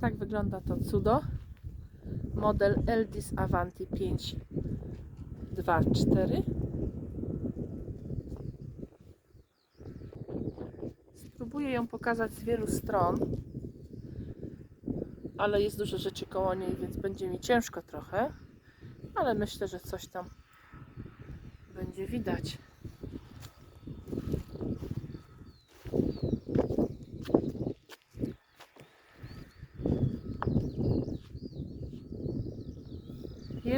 Tak wygląda to cudo. Model Eldis Avanti 524. Spróbuję ją pokazać z wielu stron, ale jest dużo rzeczy koło niej, więc będzie mi ciężko trochę, ale myślę, że coś tam będzie widać.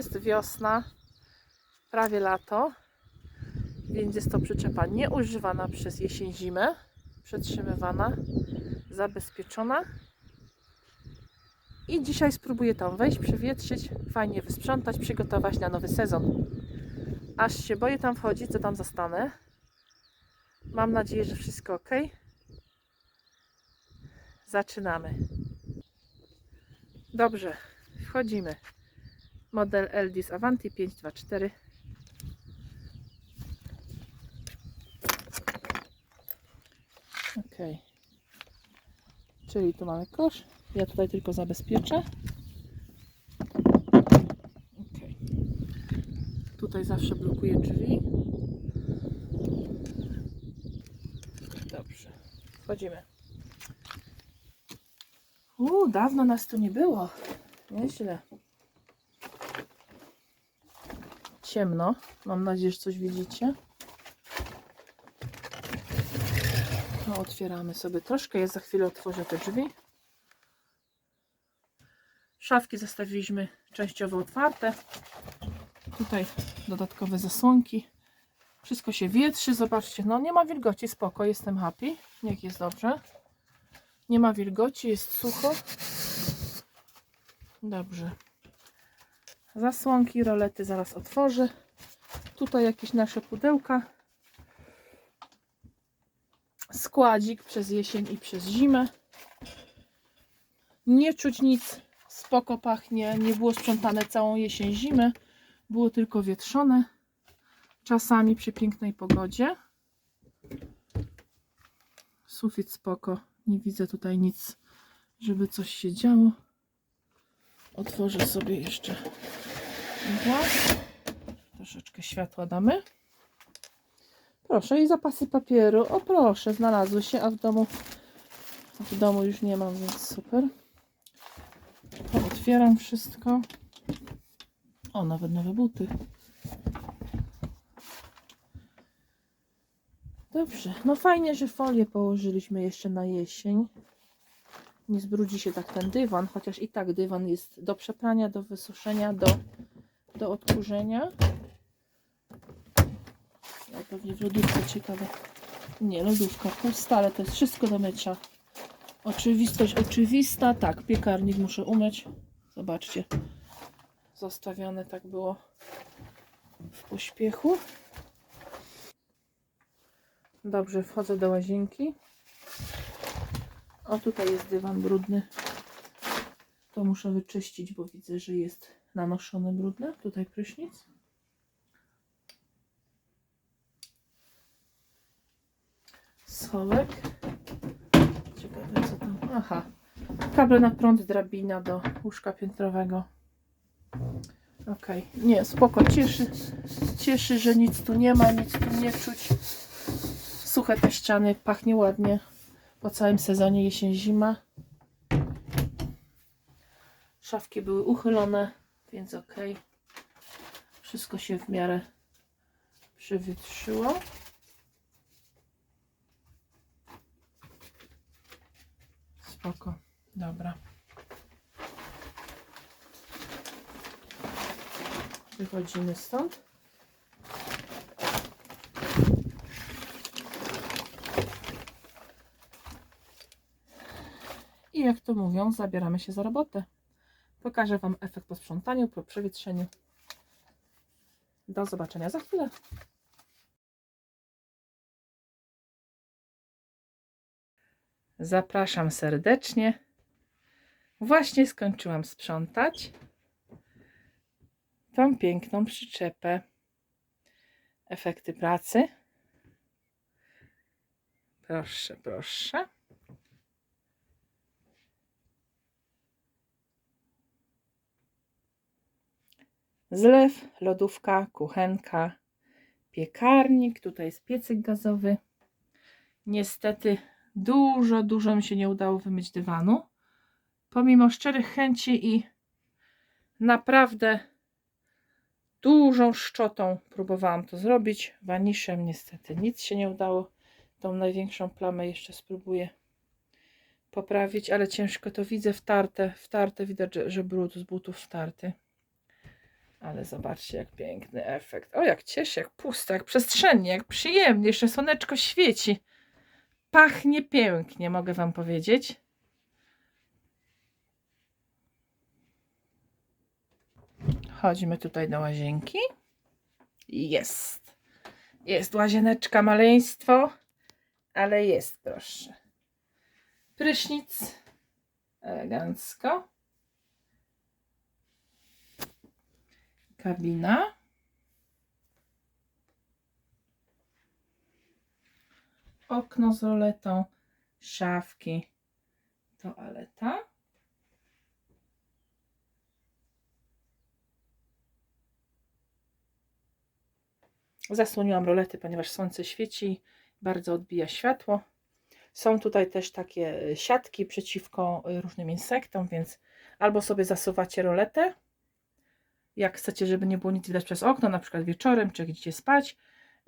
Jest wiosna, prawie lato, więc jest to przyczepa nieużywana przez jesień, zimę, przetrzymywana, zabezpieczona. I dzisiaj spróbuję tam wejść, przewietrzyć, fajnie wysprzątać, przygotować na nowy sezon. Aż się boję tam wchodzić, co tam zostanę. Mam nadzieję, że wszystko ok. Zaczynamy. Dobrze, wchodzimy. Model Eldis Avanti 524. Ok. Czyli tu mamy kosz. Ja tutaj tylko zabezpieczę. Ok. Tutaj zawsze blokuję drzwi. Dobrze. Wchodzimy. Uuu, dawno nas tu nie było. Nieźle. Ciemno. Mam nadzieję, że coś widzicie. No, otwieramy sobie troszkę. Ja za chwilę otworzę te drzwi. Szafki zostawiliśmy częściowo otwarte. Tutaj dodatkowe zasłonki. Wszystko się wietrzy. Zobaczcie, no nie ma wilgoci. Spoko, jestem happy. Niech jest dobrze. Nie ma wilgoci, jest sucho. Dobrze. Zasłonki, rolety zaraz otworzę. Tutaj jakieś nasze pudełka. Składzik przez jesień i przez zimę. Nie czuć nic. Spoko pachnie. Nie było sprzątane całą jesień, zimę. Było tylko wietrzone. Czasami przy pięknej pogodzie. Sufit spoko. Nie widzę tutaj nic, żeby coś się działo. Otworzę sobie jeszcze. Troszeczkę światła damy. Proszę i zapasy papieru. O proszę, znalazły się, a w domu w domu już nie mam, więc super. Otwieram wszystko. O, nawet nowe buty. Dobrze, no fajnie, że folię położyliśmy jeszcze na jesień. Nie zbrudzi się tak ten dywan, chociaż i tak dywan jest do przeprania, do wysuszenia, do, do odkurzenia. No pewnie w lodówce ciekawe. Nie, lodówka pusta, ale to jest wszystko do mycia. Oczywistość oczywista. Tak, piekarnik muszę umyć. Zobaczcie. Zostawione tak było w pośpiechu. Dobrze, wchodzę do łazienki. O, tutaj jest dywan brudny. To muszę wyczyścić, bo widzę, że jest nanoszony brudny. Tutaj prysznic. Schowek. Ciekawe co tam. Aha. Kable na prąd, drabina do łóżka piętrowego. Okej. Nie, spoko. Cieszy, cieszy, że nic tu nie ma, nic tu nie czuć. Suche te ściany, pachnie ładnie po całym sezonie jesień-zima. Szafki były uchylone, więc ok. Wszystko się w miarę przywietrzyło. Spoko, dobra. Wychodzimy stąd. I jak to mówią, zabieramy się za robotę. Pokażę Wam efekt po sprzątaniu, po przewietrzeniu. Do zobaczenia za chwilę. Zapraszam serdecznie. Właśnie skończyłam sprzątać tą piękną przyczepę. Efekty pracy. Proszę, proszę. Zlew, lodówka, kuchenka, piekarnik. Tutaj jest piecyk gazowy. Niestety dużo, dużo mi się nie udało wymyć dywanu. Pomimo szczerych chęci i naprawdę dużą szczotą próbowałam to zrobić. Waniszem niestety nic się nie udało. Tą największą plamę jeszcze spróbuję poprawić, ale ciężko to widzę wtarte, wtarte widać, że, że brud z butów wtarty. Ale zobaczcie, jak piękny efekt. O, jak cieszy, jak pusto, jak przestrzennie, jak przyjemnie. Jeszcze słoneczko świeci. Pachnie pięknie, mogę Wam powiedzieć. Chodźmy tutaj do łazienki. Jest. Jest łazieneczka, maleństwo. Ale jest, proszę. Prysznic. Elegancko. Kabina. Okno z roletą. Szafki. Toaleta. Zasłoniłam rolety, ponieważ słońce świeci, bardzo odbija światło. Są tutaj też takie siatki przeciwko różnym insektom, więc albo sobie zasuwacie roletę, jak chcecie, żeby nie było nic widać przez okno, na przykład wieczorem, czy jak idziecie spać,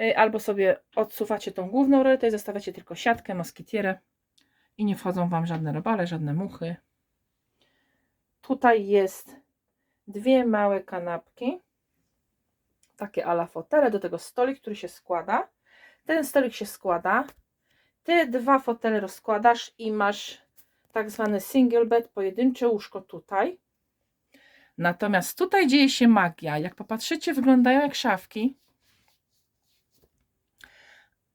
y, albo sobie odsuwacie tą główną roletę i zostawiacie tylko siatkę, moskitierę i nie wchodzą Wam żadne robale, żadne muchy. Tutaj jest dwie małe kanapki, takie ala fotele, do tego stolik, który się składa. Ten stolik się składa, te dwa fotele rozkładasz i masz tak zwany single bed, pojedyncze łóżko tutaj. Natomiast tutaj dzieje się magia. Jak popatrzycie, wyglądają jak szafki.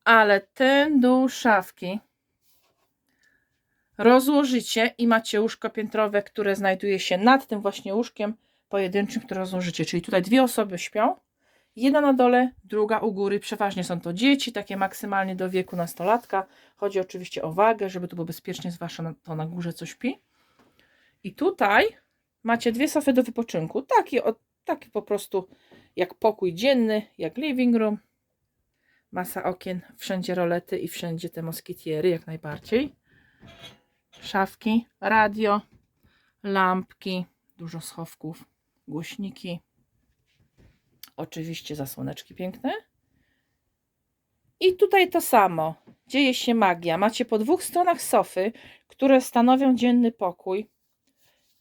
Ale ten dół szafki rozłożycie i macie łóżko piętrowe, które znajduje się nad tym właśnie łóżkiem pojedynczym, które rozłożycie. Czyli tutaj dwie osoby śpią. Jedna na dole, druga u góry. Przeważnie są to dzieci, takie maksymalnie do wieku nastolatka. Chodzi oczywiście o wagę, żeby to było bezpiecznie, zwłaszcza na, to na górze co śpi. I tutaj macie dwie sofy do wypoczynku. Taki, o, taki po prostu jak pokój dzienny, jak living room. Masa okien, wszędzie rolety i wszędzie te moskitiery, jak najbardziej. Szafki, radio, lampki, dużo schowków, głośniki. Oczywiście zasłoneczki piękne. I tutaj to samo. Dzieje się magia. Macie po dwóch stronach sofy, które stanowią dzienny pokój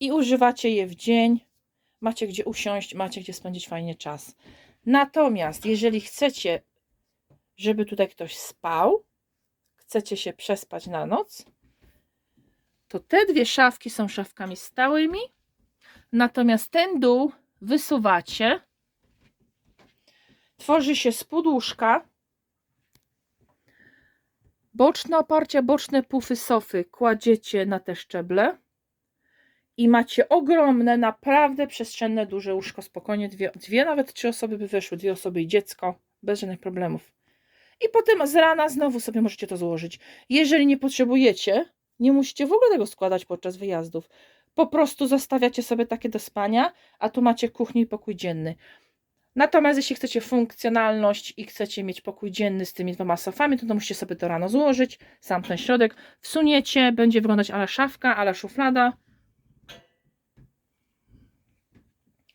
i używacie je w dzień. Macie gdzie usiąść, macie gdzie spędzić fajnie czas. Natomiast jeżeli chcecie, żeby tutaj ktoś spał, chcecie się przespać na noc, to te dwie szafki są szafkami stałymi. Natomiast ten dół wysuwacie tworzy się spód łóżka, boczne oparcia, boczne pufy sofy kładziecie na te szczeble i macie ogromne, naprawdę przestrzenne, duże łóżko, spokojnie dwie, dwie nawet trzy osoby by wyszły, dwie osoby i dziecko, bez żadnych problemów. I potem z rana znowu sobie możecie to złożyć. Jeżeli nie potrzebujecie, nie musicie w ogóle tego składać podczas wyjazdów. Po prostu zostawiacie sobie takie do spania, a tu macie kuchnię i pokój dzienny. Natomiast jeśli chcecie funkcjonalność i chcecie mieć pokój dzienny z tymi dwoma sofami, to, to musicie sobie to rano złożyć, sam ten środek wsuniecie, będzie wyglądać ale szafka, ale szuflada.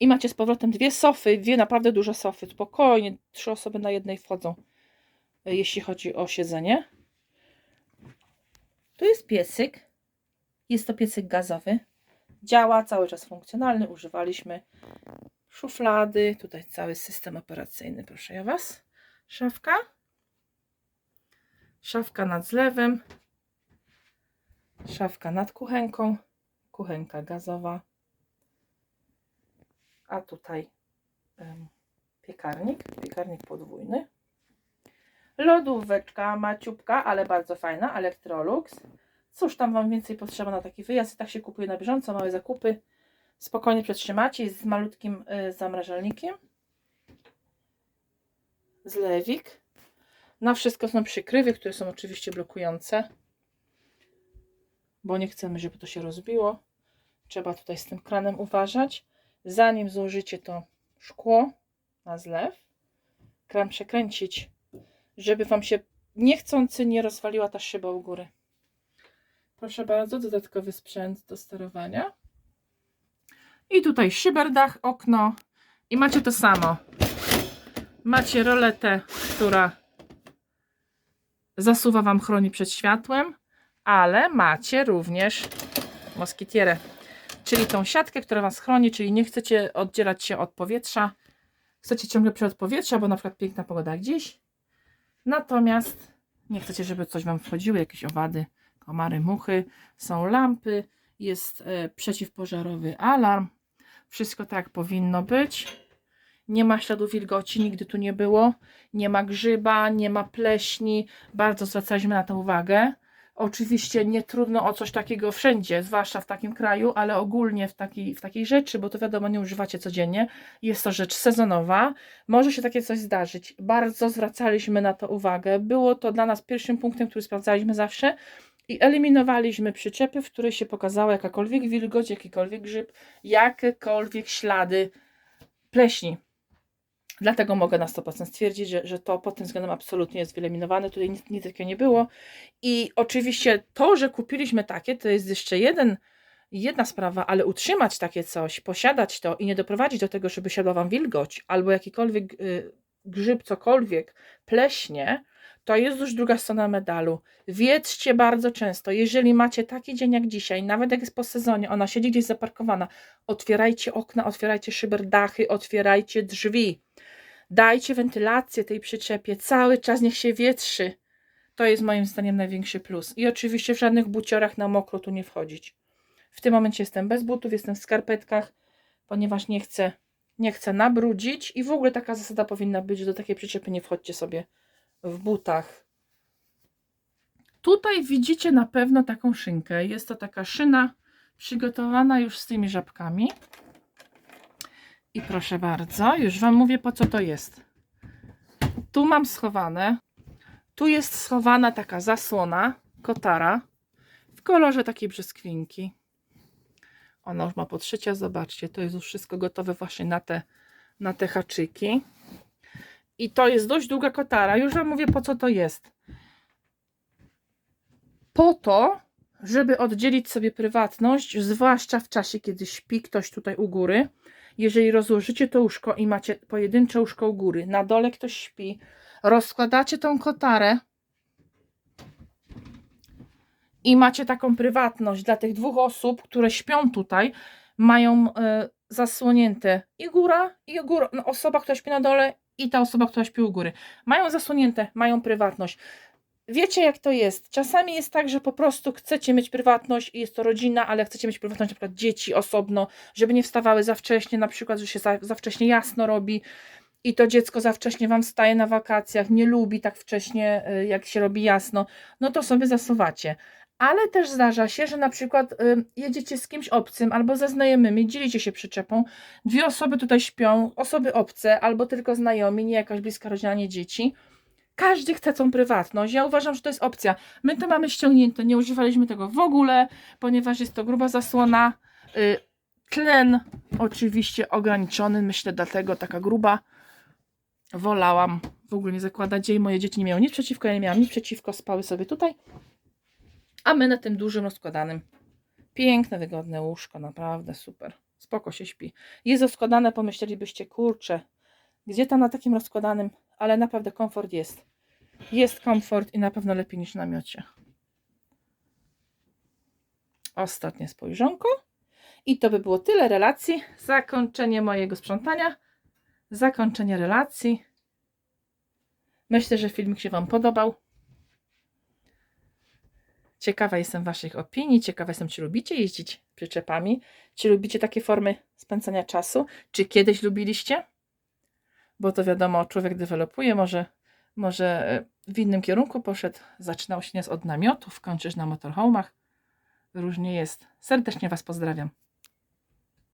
I macie z powrotem dwie sofy, dwie naprawdę duże sofy, spokojnie, trzy osoby na jednej wchodzą, e, jeśli chodzi o siedzenie. Tu jest piecyk, jest to piecyk gazowy, działa, cały czas funkcjonalny, używaliśmy szuflady, tutaj cały system operacyjny, proszę ja Was. Szafka. Szafka nad zlewem. Szafka nad kuchenką. Kuchenka gazowa. A tutaj piekarnik, piekarnik podwójny. Lodóweczka maciupka, ale bardzo fajna, Electrolux. Cóż tam Wam więcej potrzeba na taki wyjazd? I tak się kupuje na bieżąco, małe zakupy spokojnie przetrzymacie. Z malutkim y, zamrażalnikiem. Zlewik. Na wszystko są przykrywy, które są oczywiście blokujące. Bo nie chcemy, żeby to się rozbiło. Trzeba tutaj z tym kranem uważać. Zanim złożycie to szkło na zlew. Kram przekręcić, żeby Wam się niechcący nie rozwaliła ta szyba u góry. Proszę bardzo, dodatkowy sprzęt do sterowania. I tutaj szyberdach, okno. I macie to samo. Macie roletę, która zasuwa Wam, chroni przed światłem, ale macie również moskitierę, czyli tą siatkę, która Was chroni, czyli nie chcecie oddzielać się od powietrza. Chcecie ciągle przed powietrza, bo na przykład piękna pogoda gdzieś. Natomiast nie chcecie, żeby coś Wam wchodziło, jakieś owady, komary, muchy. Są lampy, jest e, przeciwpożarowy alarm. Wszystko tak powinno być. Nie ma śladu wilgoci, nigdy tu nie było. Nie ma grzyba, nie ma pleśni. Bardzo zwracaliśmy na to uwagę. Oczywiście nie trudno o coś takiego wszędzie, zwłaszcza w takim kraju, ale ogólnie w takiej, w takiej rzeczy, bo to wiadomo, nie używacie codziennie. Jest to rzecz sezonowa. Może się takie coś zdarzyć. Bardzo zwracaliśmy na to uwagę. Było to dla nas pierwszym punktem, który sprawdzaliśmy zawsze i eliminowaliśmy przyczepy, w których się pokazała jakakolwiek wilgoć, jakikolwiek grzyb, jakiekolwiek ślady pleśni. Dlatego mogę na 100% stwierdzić, że, że to pod tym względem absolutnie jest wyeliminowane. Tutaj nic, nic takiego nie było. I oczywiście to, że kupiliśmy takie, to jest jeszcze jeden, jedna sprawa, ale utrzymać takie coś, posiadać to i nie doprowadzić do tego, żeby siadła Wam wilgoć albo jakikolwiek y, grzyb, cokolwiek, pleśnie, to jest już druga strona medalu. Wiedzcie bardzo często, jeżeli macie taki dzień jak dzisiaj, nawet jak jest po sezonie, ona siedzi gdzieś zaparkowana, otwierajcie okna, otwierajcie szyberdachy, otwierajcie drzwi. Dajcie wentylację tej przyczepie, cały czas niech się wietrzy. To jest moim zdaniem największy plus. I oczywiście w żadnych buciorach na mokro tu nie wchodzić. W tym momencie jestem bez butów, jestem w skarpetkach, ponieważ nie chcę, nie chcę nabrudzić i w ogóle taka zasada powinna być, że do takiej przyczepy nie wchodźcie sobie w butach. Tutaj widzicie na pewno taką szynkę. Jest to taka szyna przygotowana już z tymi żabkami. I proszę bardzo, już Wam mówię po co to jest. Tu mam schowane, tu jest schowana taka zasłona, kotara w kolorze takiej brzoskwinki. Ona już ma podszycia, zobaczcie, to jest już wszystko gotowe właśnie na te, na te haczyki. I to jest dość długa kotara. Już Wam mówię, po co to jest. Po to, żeby oddzielić sobie prywatność, zwłaszcza w czasie, kiedy śpi ktoś tutaj u góry. Jeżeli rozłożycie to łóżko i macie pojedyncze łóżko u góry, na dole ktoś śpi, rozkładacie tą kotarę i macie taką prywatność dla tych dwóch osób, które śpią tutaj, mają e, zasłonięte i góra, i góra, no, osoba, która śpi na dole i ta osoba, która śpi u góry. Mają zasłonięte, mają prywatność. Wiecie, jak to jest. Czasami jest tak, że po prostu chcecie mieć prywatność i jest to rodzina, ale chcecie mieć prywatność na przykład dzieci osobno, żeby nie wstawały za wcześnie, na przykład, że się za, za wcześnie jasno robi i to dziecko za wcześnie wam wstaje na wakacjach, nie lubi tak wcześnie, y, jak się robi jasno, no to sobie zasuwacie. Ale też zdarza się, że na przykład y, jedziecie z kimś obcym albo ze znajomymi, dzielicie się przyczepą, dwie osoby tutaj śpią, osoby obce albo tylko znajomi, nie jakaś bliska rodzina, nie dzieci. Każdy chce tą prywatność. Ja uważam, że to jest opcja. My to mamy ściągnięte, nie używaliśmy tego w ogóle, ponieważ jest to gruba zasłona. Y, Tlen oczywiście ograniczony, myślę dlatego taka gruba. Wolałam w ogóle nie zakładać jej. Moje dzieci nie miały nic przeciwko, ja nie miałam nic przeciwko, spały sobie tutaj. A my na tym dużym rozkładanym. Piękne, wygodne łóżko, naprawdę super. Spoko się śpi. Jest rozkładane, pomyślelibyście, kurczę, gdzie tam na takim rozkładanym, ale naprawdę komfort jest. Jest komfort i na pewno lepiej niż w namiocie. Ostatnie spojrzonko. I to by było tyle relacji. Zakończenie mojego sprzątania. Zakończenie relacji. Myślę, że filmik się Wam podobał. Ciekawa jestem Waszych opinii. Ciekawa jestem, czy lubicie jeździć przyczepami. Czy lubicie takie formy spędzania czasu? Czy kiedyś lubiliście? Bo to wiadomo, człowiek dewelopuje, może, może e, w innym kierunku poszedł. Zaczynał się od namiotów, kończysz na motorhomach. Różnie jest. Serdecznie Was pozdrawiam.